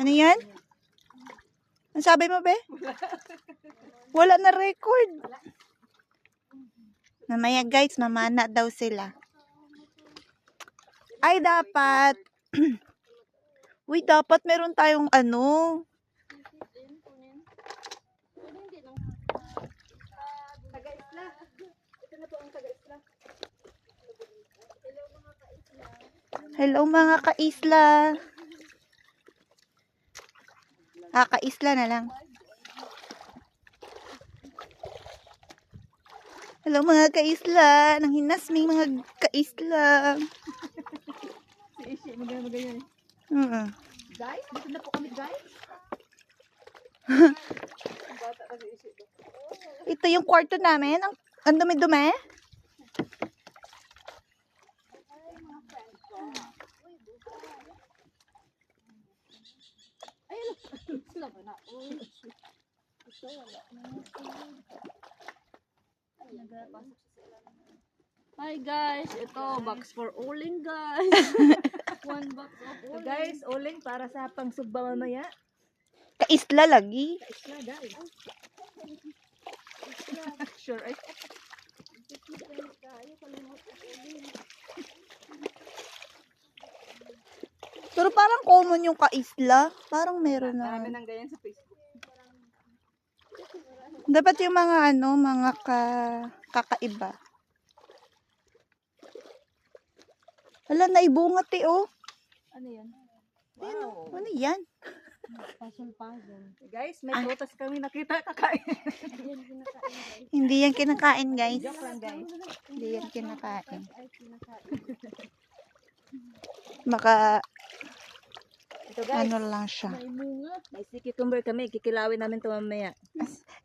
Ano yan? Ang sabi mo, be? Wala na record. Mamaya guys, mamana daw sila. Ay, dapat. Uy, dapat meron tayong ano. Hello mga ka-isla. Ah, ka-isla na lang. Hello mga ka-isla. Nang hinasming mga ka-isla. Si Ishi, maganda ganyan. Mm Guys, dito na po kami guys. Ito yung kwarto namin. Ang, ang dumi-dumi. Na? Uy. Ito wala. Hi guys, ito box for uling guys. One box of uling. Guys, uling para sa pangsugba mamaya. Ka-isla lagi. Isla guys. sure ay. Pero parang common yung ka-isla. Parang meron na. Marami nang ganyan sa Facebook. Dapat yung mga ano, mga ka, kakaiba. Hala, naibungat eh, oh. Ano yan? Wow. Wow. Ano yan? Puzzle puzzle. Guys, may prutas kami nakita kakain. Hindi yan kinakain, guys. Joke lang guys. Hindi yan kinakain. Maka, Ito guys, ano lang siya. may munga. May si cucumber kami, kikilawin namin ito mamaya.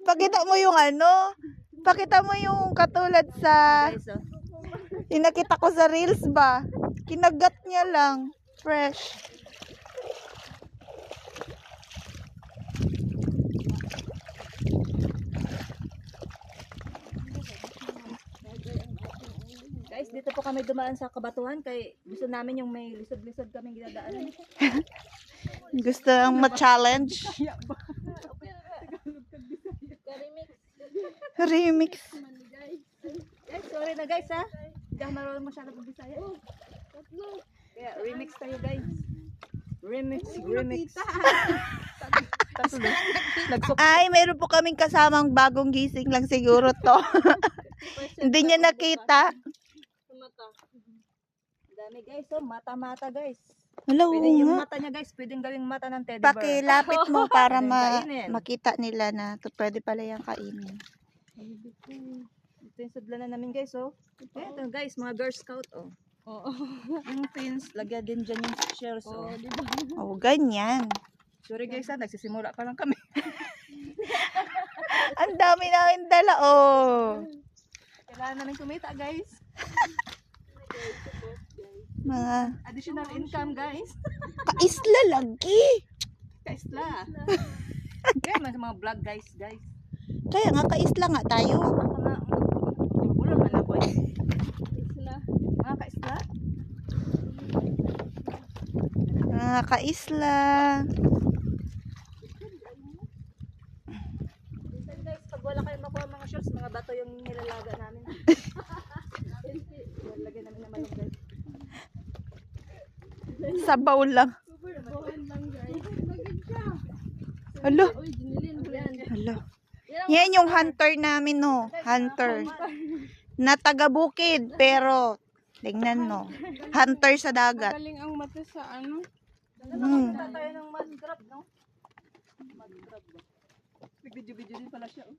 Pakita mo yung ano, pakita mo yung katulad sa, Guys, oh. yung nakita ko sa reels ba? Kinagat niya lang. Fresh. Guys, dito po kami dumaan sa kabatuhan kay gusto namin yung may lisod-lisod kaming ginadaan. Gusto lang ma-challenge. Remix. Guys, sorry na guys ha. Hindi marunong masyado pag Bisaya. Kaya remix tayo guys. Remix, remix. Tatlo. Ay, meron po kaming kasamang bagong gising lang siguro to. Hindi niya nakita. Dami guys, oh, mata-mata guys. Hello, Pwede yung mata niya guys, pwedeng gawing mata ng teddy bear. Pakilapit mo para ma Kainin. makita nila na to pwede pala yung kainin. Ito yung sudlanan namin guys, oh. Ito guys, mga Girl Scout, oh. Oo. yung pins, lagyan din dyan yung shells, oh. Oh, ganyan. Sorry guys, ha, nagsisimula pa lang kami. Ang dami namin dala, oh. Kailangan namin kumita, guys. Mga Additional income, guys. kaisla lagi. Kaisla. guys, may mga vlog, guys, guys. Kaya nga, kaisla nga tayo. Bulan man ako, eh. Kaisla. Mga kaisla. Mga kaisla. Minsan, guys, pag wala kayong makuha mga shorts, mga bato yung nilalaga namin. Nilagyan namin naman yung guys. Sabaw lang. Alo. Alo. Yan yung hunter namin, no. Hunter. Na taga bukid, pero tingnan no. Hunter sa dagat. Galing ang mata sa ano? Hmm. Tayo ng mud crab, no? Mud crab video-video din pala siya, oh.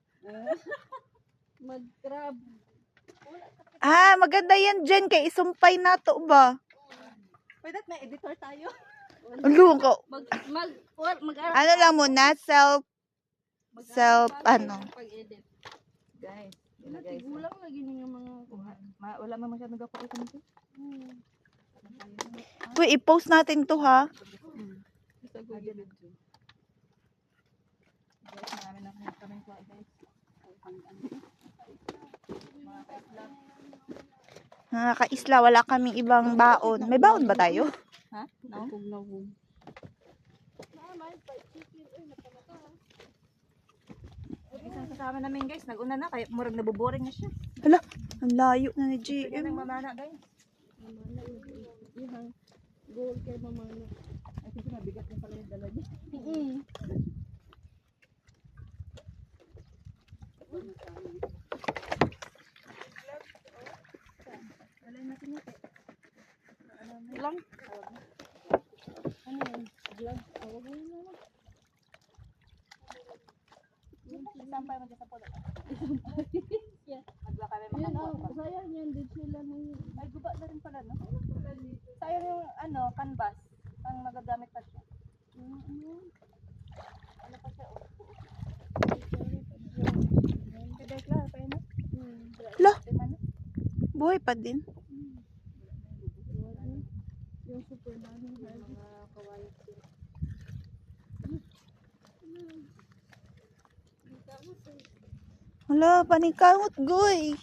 Mud crab. Ah, maganda yan dyan kay isumpay nato ba? Pwede may editor tayo. Alo ko. Mag, mag, mag, Ano lang muna, self, self, ano. Pag-edit. Guys, yun na guys. Gulang lagi niyo mga kuha. Ma wala man masyadong gapakita nito. Uy, i-post natin to ha. Sa Google. Guys, marami na kami kuha, guys. Mga ka-vlog. Mga kaisla, wala kaming ibang baon. May baon ba tayo? Ha? No? Isang kasama namin guys, nag-una na, kaya murag nabuboring na siya. Hala, ang layo na ni GM. nang mamana guys. Mamana. Yung goal kay mamana. Ay, kasi mabigat na pala yung dala niya. Mm. Wala natin yun. Lang. Ano yun? Vlog. Mo yun naman. Isampay mo dyan sa polo. Yeah. Magla kami Yun, makakuha. oh, sayang yan. Did sila nang Ay, guba na rin pala, no? Sayang yung, ano, canvas. Ang magagamit pa siya. Ano pa siya? oh. Na? Na? buhay pa din. Hala, panikamot, goy.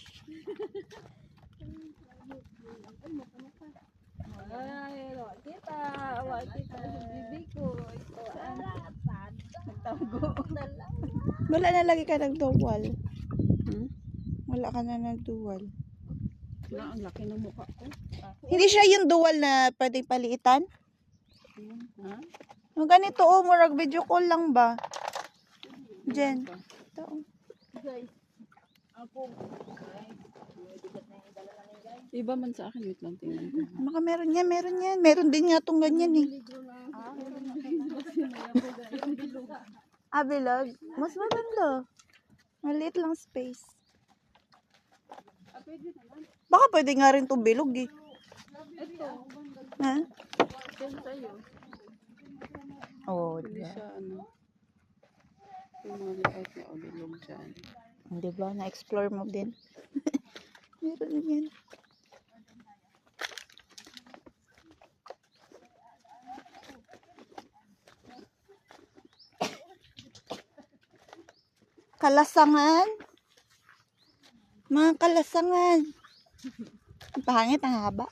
Ay, wala kita. Wala kita sa bibi ko. Ito? Nagtago. Wala na lagi ka nagduwal. Hmm? Wala ka na nagduwal. Wala, ang laki ng mukha ko. Hindi siya yung dual na pwedeng paliitan? Ha? Yung ganito, oh, murag video call lang ba? Jen. Ito, oh. Guys, Ako. Guys, may bigat na yung dala namin guys. iba man sa akin. Wait lang, tingnan ko. Baka meron yan, meron yan. Meron din nga tong ganyan eh. Ah, bilog? Mas maganda. Maliit lang space. Baka pwede nga rin to bilog eh. Ito, Ha? yan sa'yo. Oo, oh, Hindi siya, ano, yung mga layout niya o bilog dyan. Di ba? Na-explore mo din. meron yan. Kalasangan. Mga kalasangan. Ang Pangit ang haba.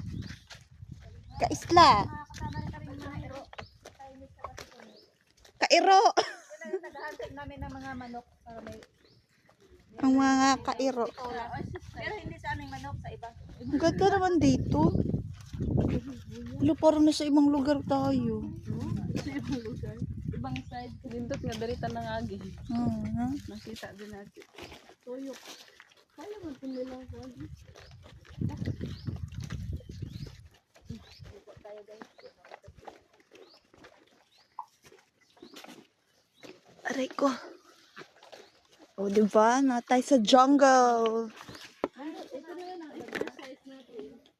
Kaisla. Kairo. Naghahanap namin ng mga manok para may Ang mga kairo. Pero hindi sa aming manok, sa iba. Ang ganda naman dito. Lo, parang nasa ibang lugar tayo. Ibang side. Lindot nga, darita ng agi. Hmm. Nakita din natin. Tuyok. Kaya mo ito nilang kwan. Aray ko. O, oh, diba? Natay sa jungle.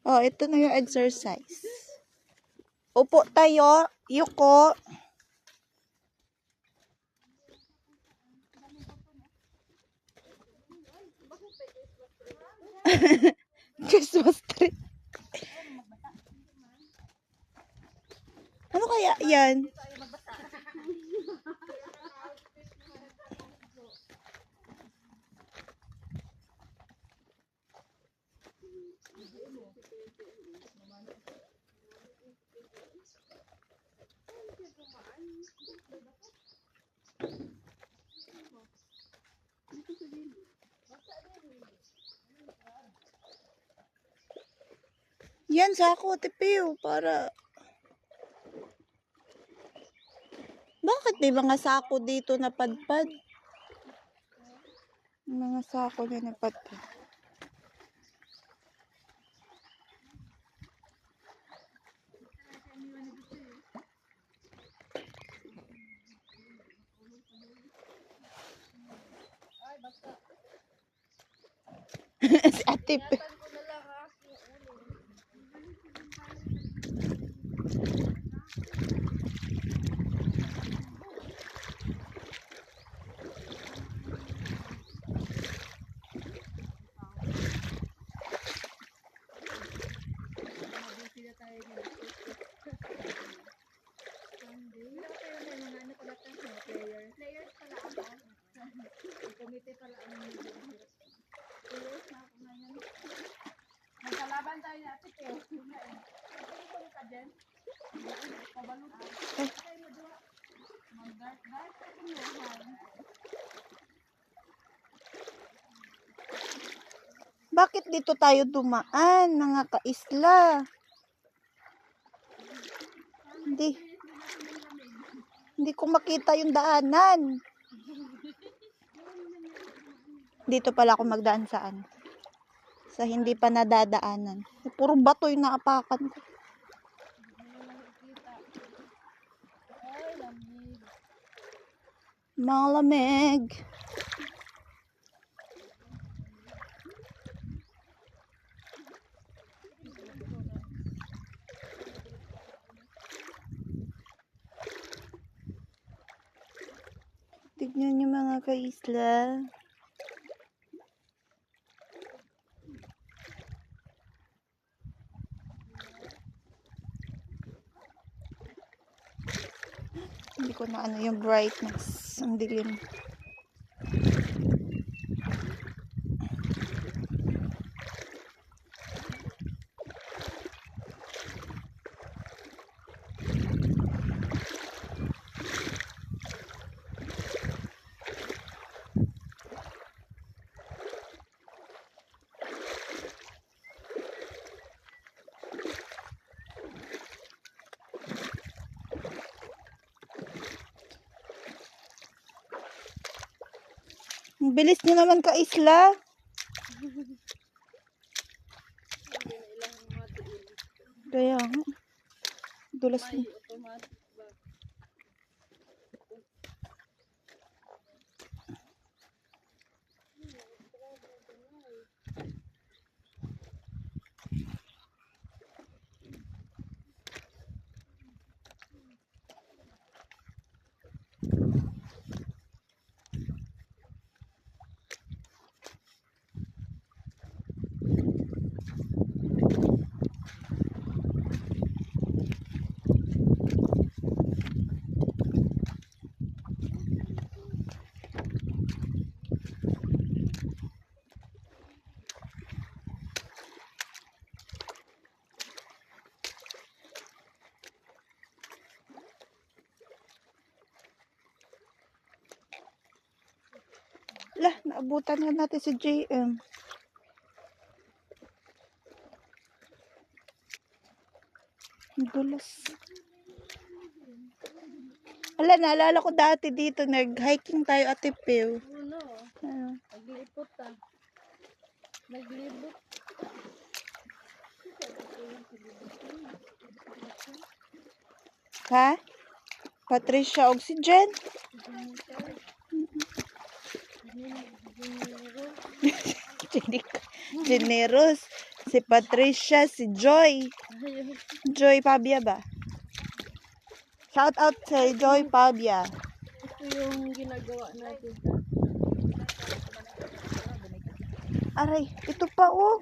Oh, ito na yung exercise. Upo tayo. Yuko. Christmas tree. Ano kaya yan? Yan, sako, tipiw, para... Bakit may mga sako dito na padpad? Mga sako na napadpad. Bakit dito tayo dumaan, mga kaisla? Hindi. Hindi ko makita yung daanan. Dito pala ako magdaan saan? Sa hindi pa nadadaanan. Puro bato yung naapakan ko. Malamig. Tignan niyo mga kaisla. Hindi ko na ano yung brightness. Ang dilim. Bilis niyo naman ka isla. Kaya. Dulas mo. Lah, naabutan na natin si JM. Dulas. Ala, naalala ko dati dito, nag-hiking tayo at Tipew. Uno. Ah, Naglipot ah. Naglibot. ha? Patricia Oxygen? Generous. Si Patricia, si Joy. Joy Pabia ba? Shout out kay Joy Pabia. Ito yung ginagawa natin. Aray, ito pa oh.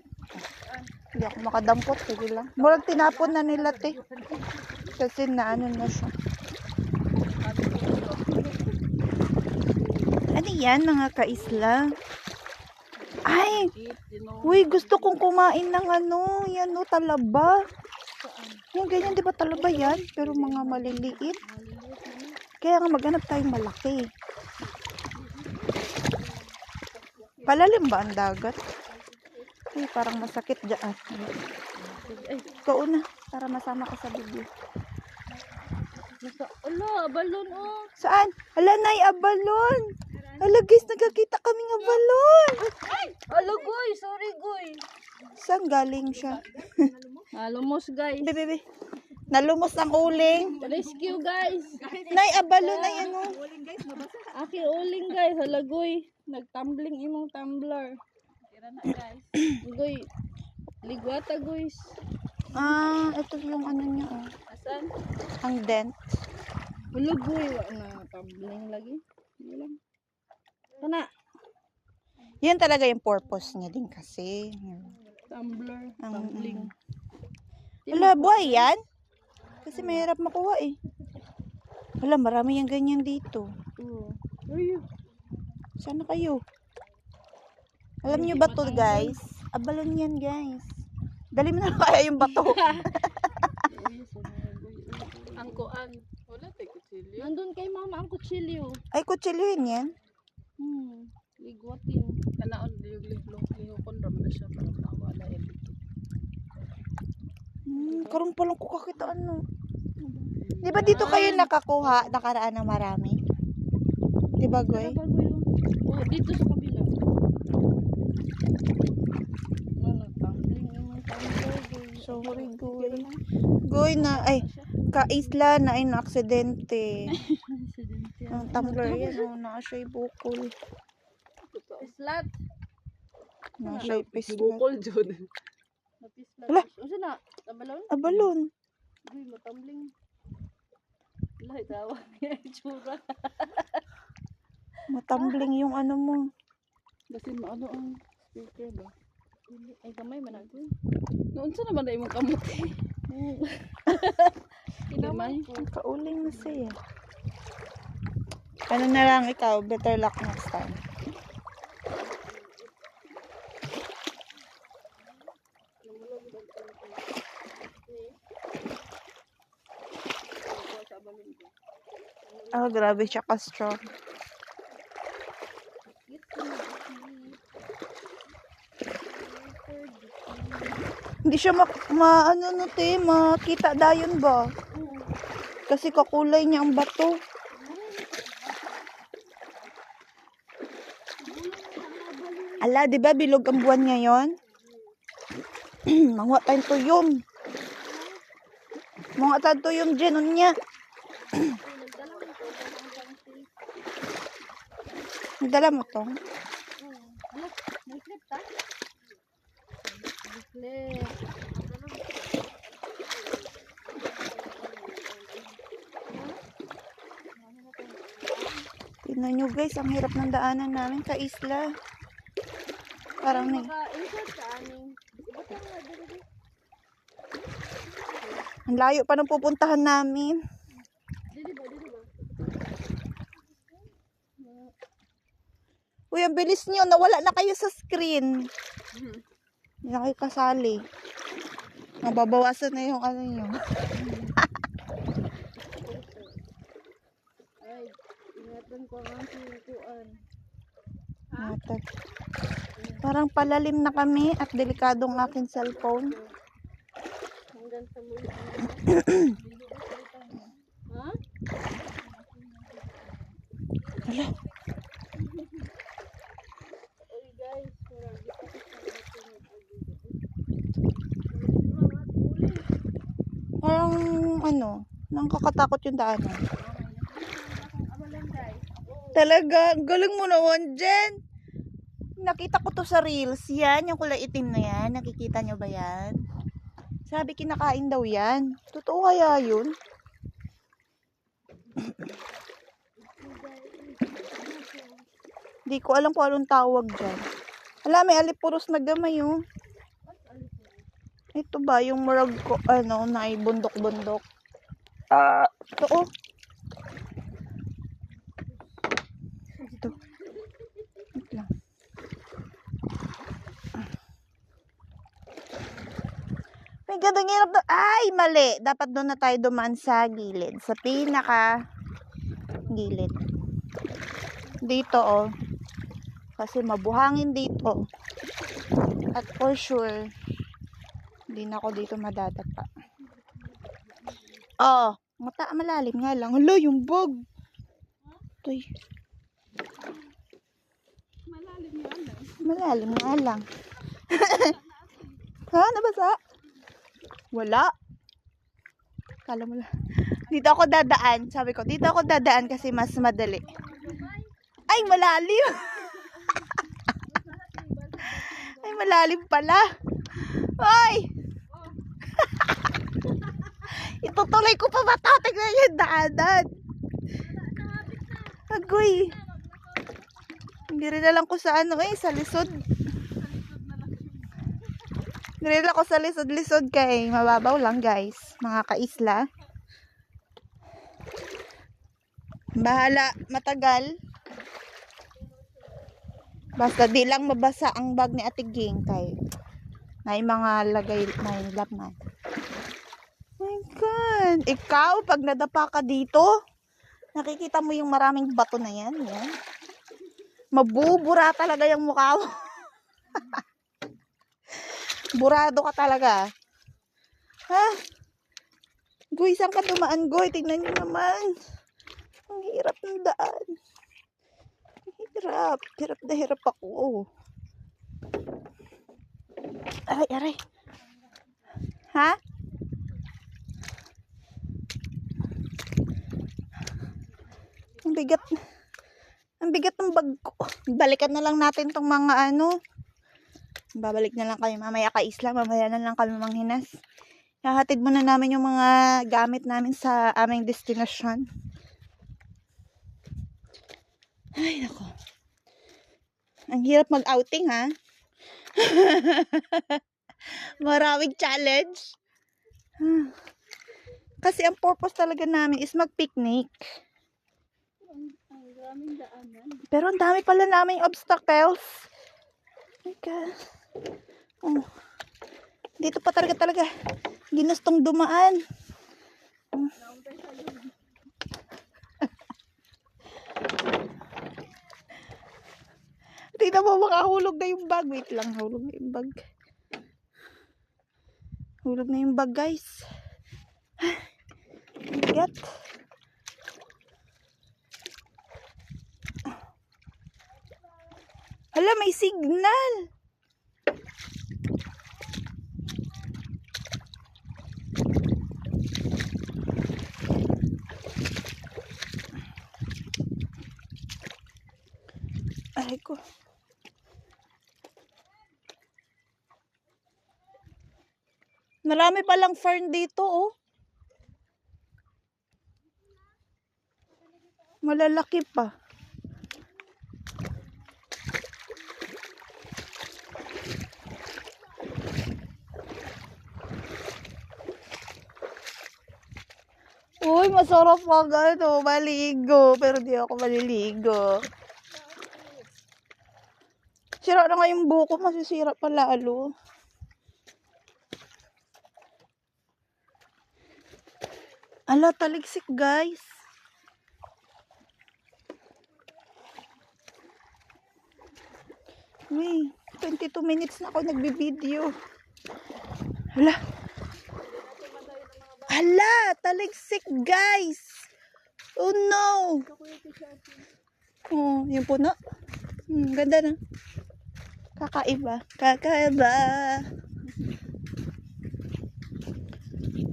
Hindi ako makadampot. Sige lang. Murag tinapon na nila te. Kasi na ano na siya. Ano yan mga kaisla? Ay! Uy, gusto kong kumain ng ano. Yan oh, talaba. Yan, ganyan, di ba talaba yan? Pero mga maliliit. Kaya nga maghanap tayong malaki. Palalim ba ang dagat? Ay, parang masakit dyan. Ay, ikaw na. Para masama ka sa video. Ala, balon oh. Saan? Ala, nay, abalon. Ala, guys, nagkakita kami ng abalon. Ala, goy. Sorry, goy. Saan galing siya? Alumos, guys. Bebe, bebe. Nalumos ang uling. Rescue, guys. Nay, abalon na yan, oh. Aking uling, guys. Ala, goy. Nagtumbling imong tumbler. Tira na, guys. goy. Ligwata, guys. Ah, ito yung ano niya, oh. Asan? Ang dent. Wala, goy. Wa na tumbling lagi. Hindi lang. Kana. Yan talaga yung purpose niya din kasi. Tumbler. Ang- Tumbling. Wala, buhay yan? Kasi mahirap makuha eh. Wala, marami yung ganyan dito. Oo. Ay, Sana kayo. Alam nyo ba to guys? Abalon yan guys. Dali mo na kaya yung bato. Ang kuan. Wala tayo kutsilyo. Nandun kay mama ang kutsilyo. Ay, kutsilyo yun yan. Hmm. Ligwatin. Kanaon yung lihlong lihokon raman na siya para mawala dito. Hmm, karon pa lang ko kakita ano. Di ba dito kayo nakakuha nakaraan ng marami? Di ba, Goy? Yun. Oh, dito sa kabila. Sorry, Goy. Goy na, ay, kaisla na ay. Aksidente. Ang tumbler yan, oh, na siya'y bukol. Islat. Na siya'y pislat. Bukol jud. Napislat. Wala. Ano na? Tabalon? Abalon. Uy, matambling. Wala, tawa niya itsura. Matambling yung ano mo. Basin maano ang speaker ba? Ay, kamay man ako. Noon sa naman na imong kamuti. Kinamay. Kauling na siya. Ano na lang ikaw, better luck next time. Oh, grabe siya ka-strong. Hindi siya ma, ma ano no te, makita dayon ba? Kasi kakulay niya ang bato. Ala, di ba bilog ang buwan ngayon? Mangwa tayong tuyom. Mangwa tayong tuyom dyan, unya. Nagdala mo to? Clip ta? Clip. Tingnan nyo guys, ang hirap ng daanan namin ka isla. Parang na, ang layo pa ng pupuntahan namin. Uy, ang bilis nyo. Nawala na kayo sa screen. Hindi na kayo kasali. Nababawasan na yung ano nyo. Ay, ingatan ko ang aking kuan. Parang palalim na kami at delikadong aking cellphone. Hanggang sa muli. ha? Hala, parang ano, nang kakatakot yung daanan. Talaga, galing mo naman, Jen. Nakita ko to sa reels. Yan, yung kulay itim na yan. Nakikita nyo ba yan? Sabi kinakain daw yan. Totoo kaya yun? Hindi ko alam kung anong tawag dyan. Alam, may alipuros na gamay, oh. Ito ba, yung murag ko, ano, na bundok-bundok? Ah, ito, oh. May gandang hirap na. Ay, mali. Dapat doon na tayo dumaan sa gilid. Sa pinaka gilid. Dito, oh. Kasi mabuhangin dito. At for sure, hindi na ako dito madadapa. Oh, mata malalim nga lang. Hala, yung bog. Ito'y Malalim yan ah. Malalim nga lang. ha? Nabasa? Wala. Kala mo lang. Dito ako dadaan. Sabi ko, dito ako dadaan kasi mas madali. Ay, malalim. Ay, malalim pala. Ay! Itutuloy ko pa ba ito? Tignan yung daanan. Agoy. Hindi rin alam ko sa ano eh, sa lisod. Rin ako sa lisod-lisod kay mababaw lang guys, mga kaisla. Bahala, matagal. Basta di lang mabasa ang bag ni Ate Ging kay may mga lagay may laman. My God! Ikaw, pag nadapa ka dito, nakikita mo yung maraming bato na yan. Yan. Mabubura talaga yung mukha mo. Burado ka talaga. Ha? Goy, saan ka dumaan, Goy? Tingnan nyo naman. Ang hirap ng daan. Ang hirap. Hirap na hirap ako. Aray, aray. Ha? Ang bigat. Ang bigat ng bag ko. Balikan na lang natin tong mga ano. Babalik na lang kami mamaya ka isla. Mamaya na lang kami manghinas. Hahatid muna namin yung mga gamit namin sa aming destinasyon. Ay, nako. Ang hirap mag-outing, ha? Maraming challenge. Kasi ang purpose talaga namin is mag-picnic. Pero ang dami pala naming obstacles. My God. Oh. Dito pa talaga talaga. Ginustong dumaan. Oh. Tingnan mo, makahulog na yung bag. Wait lang, hulog na yung bag. Hulog na yung bag, guys. Bigat. Hala, may signal. Aray ko. Marami palang fern dito, oh. Malalaki pa. Uy, masarap mag ano, maligo. Pero di ako maliligo. Sira na nga yung buko, masisira pa lalo. Ala, taligsik guys. Uy, 22 minutes na ako nagbibideo. Hala. Hala, taligsik guys. Oh no. Oh, yung puno. Hmm, ganda na. Kakaiba. Kakaiba.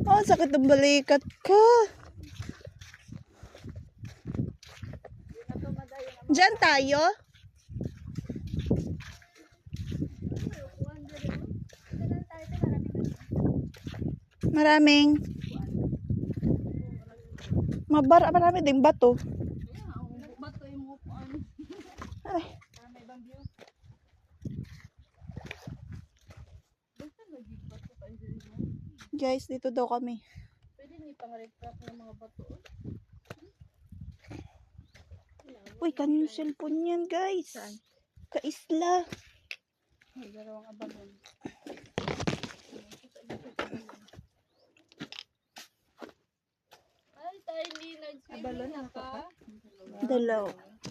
Oh, sakit ng balikat ko. Diyan tayo? Maraming. Mabara, marami ding. Bato yung upuan. Ay. Guys, dito daw kami. Pwede ni pang-recraft ng mga bato. Uy, kanino cellphone yan, guys? Kaisla. May dalawang abagon. Ay, tayo hindi nag-swimming na ka. Dalaw.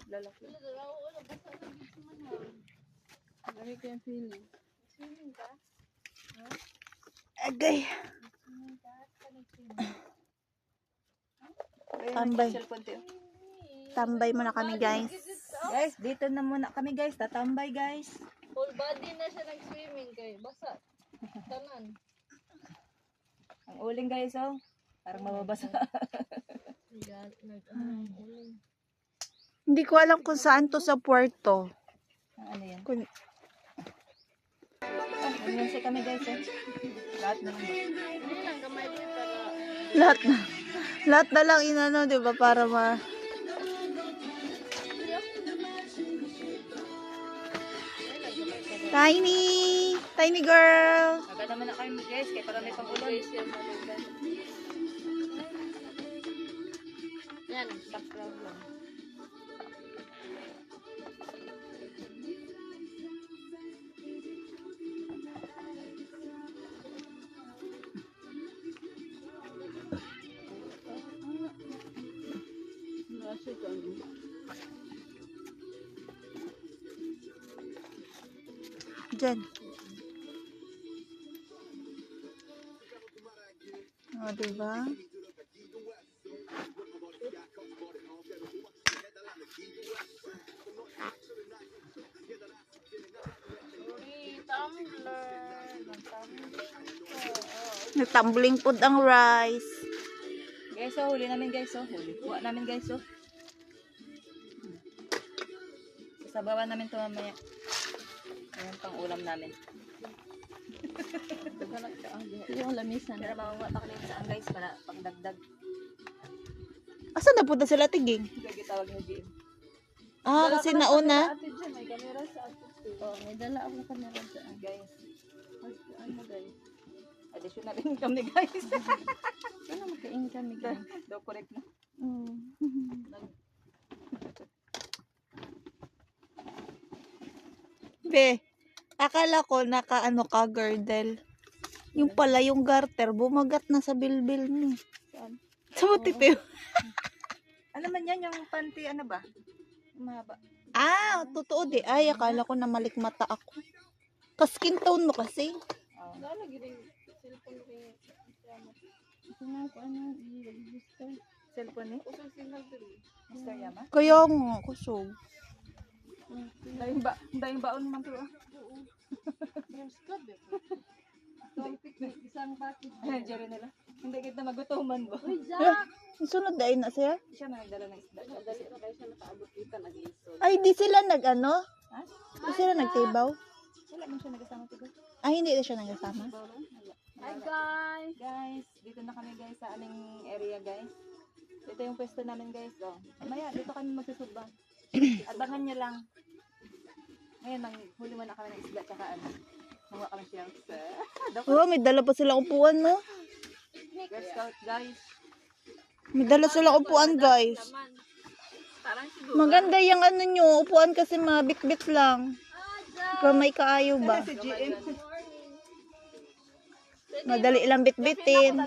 Lalaki. Wala, dalawa, wala. Basta nag-swimming man ha. Lagi ko yung feeling. Swimming ka? Agay. Swimming ka? Ka nag-swimming? Tambay. Tambay muna kami, guys. Guys, dito na muna kami guys. Tatambay guys. Full body na siya nag-swimming kay basa. Tanan. Ang uling guys oh. Parang mababasa. Ano. Hindi ko alam kung saan to sa puerto. ano yan? Kung, Ah, ano yan siya kami guys eh. Lahat na lahat na. Lahat na lang inano, di ba? Para ma... Tiny! Tiny girl! Agad naman na kami guys. Kaya parang may pang ulan. guys yan malugan. Yan, background lang. Diba? Nagtumbling food ang rice. Guys, oh, huli namin guys, oh. Huli. Kuha namin guys, oh. Sasabawan namin to mamaya. Ayan pang ulam namin. Ito yung lamisan. Pero mamuha pa kami saan guys para pangdagdag. Asan na punta sila tiging? Gagi tawag ni GM. Ah, kasi nauna. Ate dyan, may camera sa atin. Oh, may dala akong camera dyan. Guys, Ano guys? additional income ni guys. Ano makain kami guys? Daw correct na. Mm. Be, akala ko naka ano ka, girdle. Yung pala, yung garter, bumagat na sa bilbil mo. Saan? Sa matitiw. Ano man yan yung panty, ano ba? Mahaba. Ah, totoo di. Ay, akala ko na malikmata ako. Kaskin tone mo kasi. Oh. Cellphone ko ano, i-register. Cellphone ni Usang signal. Mr. Yama. Kaya nga, kusog. Dahing ba, dahing baon man to. ah. Yes, club eh. Itong picnic, isang bakit. Ayan, Jerry nila. Hindi kita magutuman ba? Uy, Jack! Ang sunod dahil na siya. Siya man nagdala ng isda. Dali na kayo siya nakaabot kita nag-isod. Ay, di sila nag ano? Ha? Di sila nagtibaw? Wala man siya nagasama tigo. Ay, hindi na siya nagasama. Hi guys! Guys, dito na kami guys sa aming area guys. Dito yung pwesto namin guys. Oh. Mamaya, dito kami magsusugba. Abangan nyo lang. Ngayon, manghuli muna kami ng isda tsaka ano. Mawa kami shells. Dapat Oh, may dala pa sila upuan, no? Girl Scout guys. May dala sila upuan, guys. Maganda yung ano nyo, upuan kasi mabit-bit lang. Kung may kaayo ba? Si GM. Madali lang bitbitin.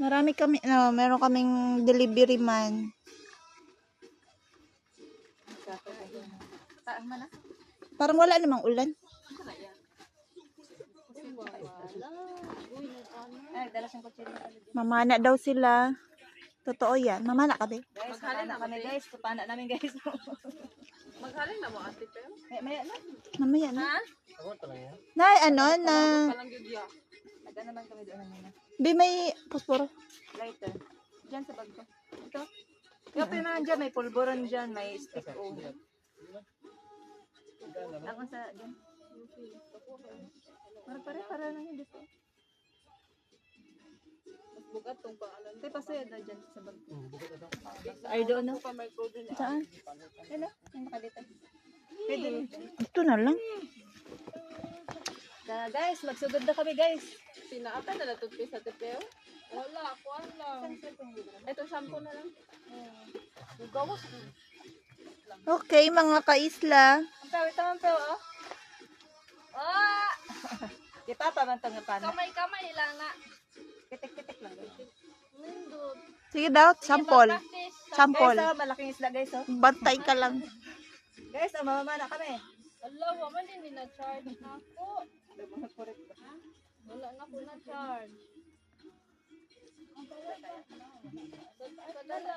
Marami kami, no, meron kaming delivery man. Man? Parang wala namang ulan. Mamana daw sila. Totoo yan. Mamana ka, be. Guys, kupana kami guys. Kupana namin guys. Maghalin na mo ate pero. May, may ano? Mamaya na. Ha? Na, ano, na. Palang gyud ya. Nag-ano man kami doon kanina. Be, may posporo. Lighter. Diyan sa bag ko. Ito. Yung na dyan, may pulburon dyan, may stick o. Ako sa dyan. Para pare, para lang yun dito. Mas bugat tong pangalan. Ito, pasoy na dyan sa bag ko. Ay, doon no? Pa may code ni. Saan? Hello, yung nakalita. Pwede rin. Ito na lang. Kaya guys, magsugod na kami guys. Pinaata na natutpi sa tepeo. Wala, kuan lang. Ito shampoo na lang. Gawas. Okay, mga kaisla. Ang naman po, oh. Ah! Di papa man itong pana. Kamay-kamay lang na. Kitik-kitik lang. guys. Nindot. Sige daw, sample. Sample. Guys, oh, malaking isla guys, oh. Bantay ka lang. Guys, oh, mamamana kami. Ala, waman din ni na-charge na ako. Wala na ko na-charge. Sadala.